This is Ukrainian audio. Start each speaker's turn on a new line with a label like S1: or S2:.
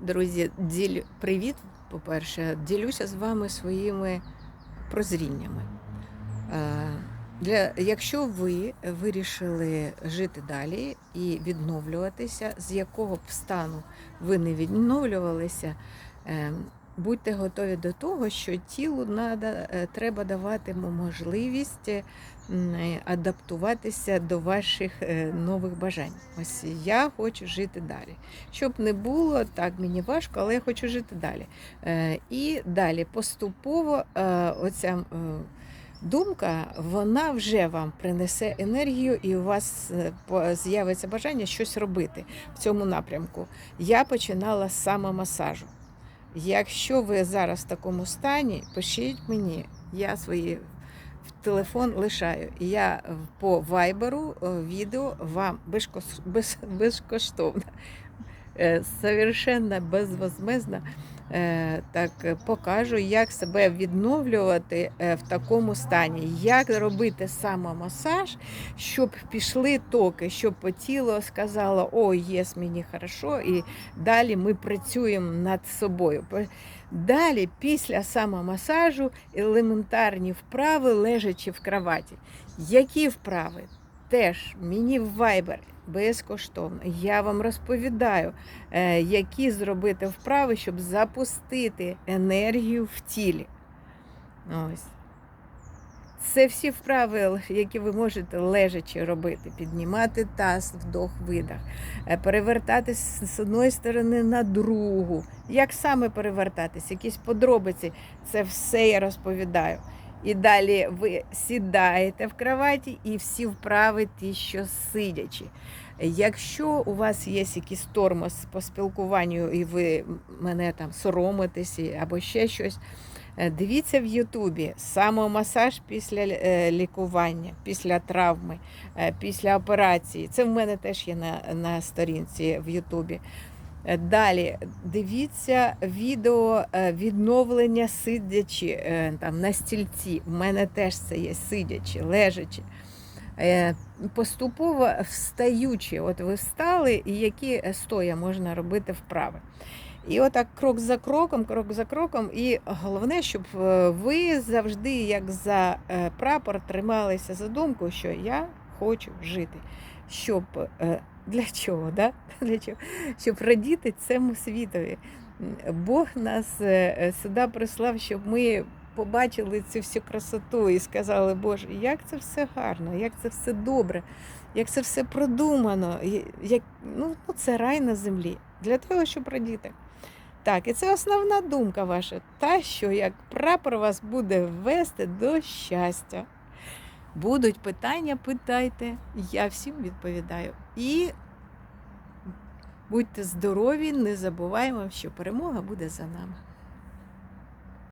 S1: Друзі, ділю... привіт, по-перше, ділюся з вами своїми прозріннями. Е, Для... Якщо ви вирішили жити далі і відновлюватися, з якого б стану ви не відновлювалися, е, будьте готові до того, що тілу е, треба давати можливість е, адаптуватися до ваших е, нових бажань. Ось я хочу жити далі. Щоб не було, так мені важко, але я хочу жити далі. І далі поступово оця думка, вона вже вам принесе енергію, і у вас з'явиться бажання щось робити в цьому напрямку. Я починала з самомасажу. Якщо ви зараз в такому стані, пишіть мені, я свої телефон лишаю. Я по вайберу е, відео вам безкоштовно, е, совершенно безвозмезно е, так е, покажу, як себе відновлювати е, в такому стані, як робити самомасаж, щоб пішли токи, щоб тіло сказало, о, єс, мені хорошо, і далі ми працюємо над собою. Далі, після самомасажу, елементарні вправи, лежачи в кроваті. Які вправи? Теж мені в Viber безкоштовно. Я вам розповідаю, е, які зробити вправи, щоб запустити енергію в тілі. Ось. Це всі вправи, які ви можете лежачи робити, піднімати таз, вдох, видах, е, перевертатись з одної сторони на другу. Як саме перевертатись, якісь подробиці, це все я розповідаю. І далі ви сідаєте в кроваті і всі вправи ті, що сидячи. Якщо у вас є якийсь тормоз по спілкуванню, і ви мене там соромитесь або ще щось, е, дивіться в Ютубі самомасаж після е, лікування, після травми, е, після операції. Це в мене теж є на, на сторінці в Ютубі. Е, Далі дивіться відео е, відновлення сидячи е, там, на стільці. У мене теж це є сидячи, лежачи. Поступово встаючи, от ви встали, і які стоя можна робити вправи. І отак крок за кроком, крок за кроком. І головне, щоб ви завжди, як за прапор, трималися за думку, що я хочу жити. Щоб е, для чого? Да? Для чого? Щоб радіти цьому світові. Бог нас е, е, сюди прислав, щоб ми побачили цю всю красоту і сказали, Боже, як це все гарно, як це все добре, як це все продумано, як, ну, ну, це рай на землі для того, щоб радіти. Так, і це основна думка ваша, та, що як прапор вас буде вести до щастя. Будуть питання, питайте, я всім відповідаю. І будьте здорові, не забуваємо, що перемога буде за нами.